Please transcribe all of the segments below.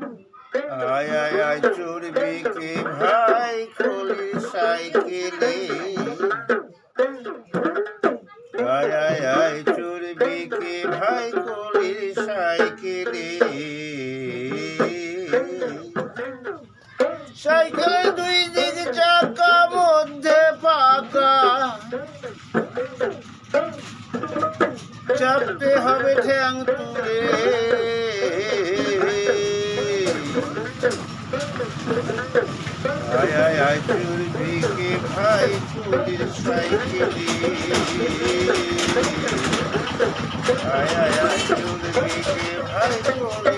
আয় আয় আয় চড়বি কে ভাই কলি সাইকেলে। আয় আয় আয় চড়বি কে ভাই কলি সাইকেলে। সাইকেলে দুই দিক চাকা, মধ্যে পাকা। চাপতে হবে ঠ্যাং তুলে। আয় আয় আয় চুরবি কে ভাই চুরির সাইকেলে আয় আয় আয় চুরবি কে ভাই চুরির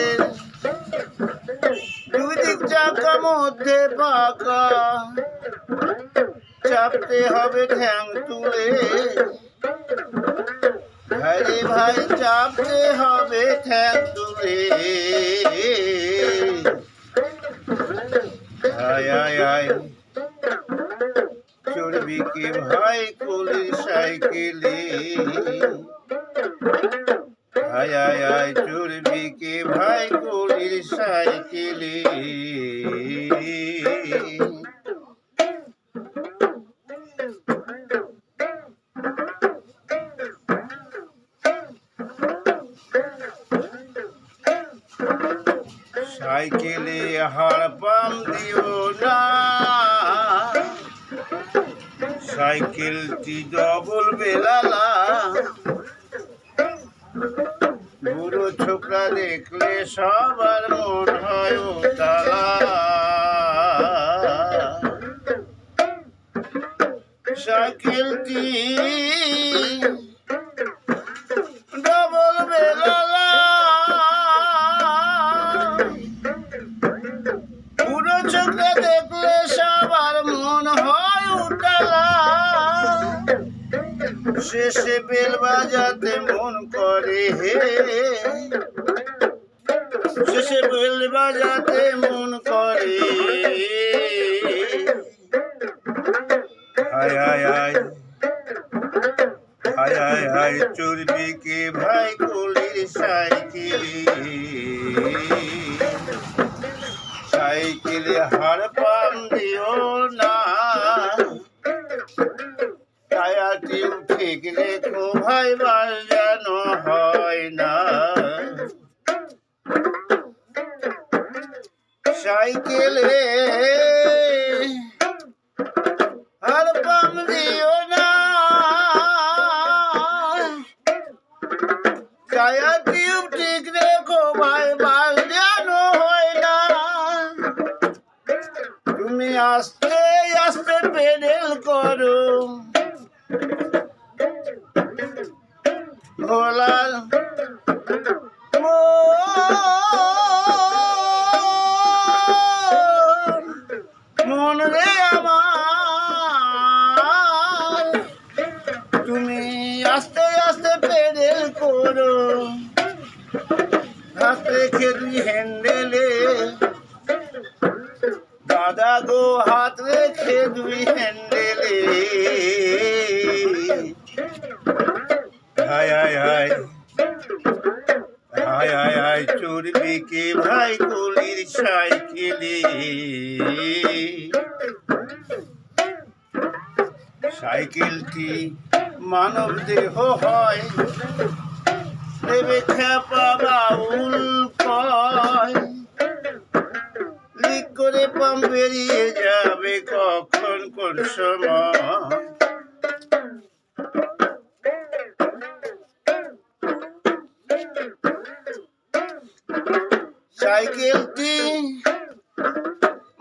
সাইকেলের দুদিক চাকা মধ্যে পাকা চাপতে হবে ঠ্যাং তুলে। আরে ভাই, চাপতে হবে ঠ্যাং তুলে। আয় আয় ভাই কলি সাইকেলে। আয় আয় আয় চড়বি কি ভাই কলির সাইকেলে। সাইকেলে হাড় পাম দিও না। সাইকেলটি ডবল বেলালা। ছোকরা দেখলে সবার মন হয় ও তালা সাইকেলটি ডবল বেলালা। পুরো চোখে দেখলে সবার মন হয় উঠালা শেষে বেল বাজাতে মন হে শেষে বাজাতে মন করে হায় হায় হায় হায় হায় হায় কে ভাই কলির সাইকেলে সাইকেলে হার পাম দিও না টায়ারটি ঠিক রেখো ভাই বাল যেন হয় না। সাইকেলে হার পাম দিও না। টায়ার টিউব ঠিক রেখো ভাই বাল যেন হয় না। তুমি আস্তে আস্তে পেডেল করো। ভোলার মন, রে তুমি আস্তে আস্তে হ্যান্ডেলে দাদা গো হাত রেখে দুই হ্যান্ডেলে হায় হায় হায় হায় হায় হায় চড়বি কে ভাই কলির সাইকেলে সাইকেলটি মানব দেহ হয়। দেবে খেপা বাউল কয়। লিক করে পাম বেরিয়ে যাবে কখন কোন সময়? সাইকেলটি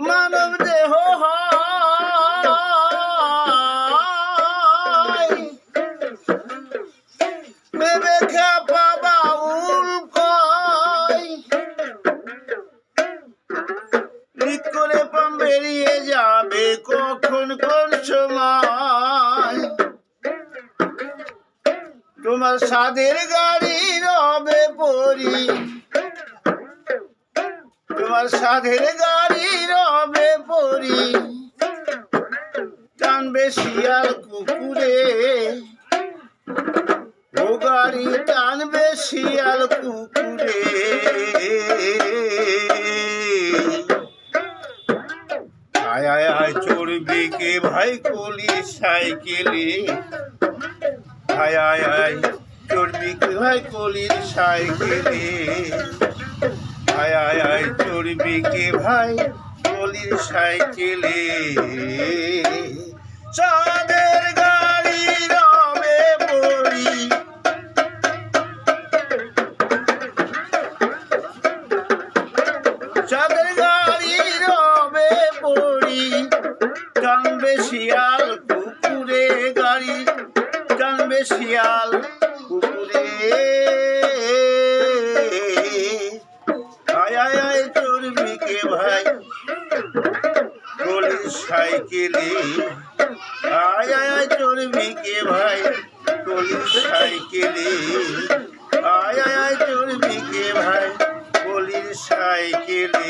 মানব দেহ ভেবে খেপা বাউল কৃত করে পাম বেরিয়ে যাবে কখন কোন সময়? তোমার সাদের গাড়ি রবে পরি। তোমার সাধের গাড়ি রবে পরি। টানবে শিয়াল কুকুরে। ও গাড়ি টানবে শিয়াল কুকুরে। আয় আয় আয় চড়বি কে ভাই কলি সাইকেলে। আয় আয় আয় চড়বি কে ভাই কলির সাইকেলে। আয় আয় আয় চড়বি কে ভাই? চলির সাইকেলে। চাঁদের আয় আয় আয় চড়বি কে ভাই। গলির সাইকেলে। আয় আয় আয় চড়বি কে ভাই। গলির সাইকেলে। আয় আয় আয় কে ভাই। গলির সাইকেলে।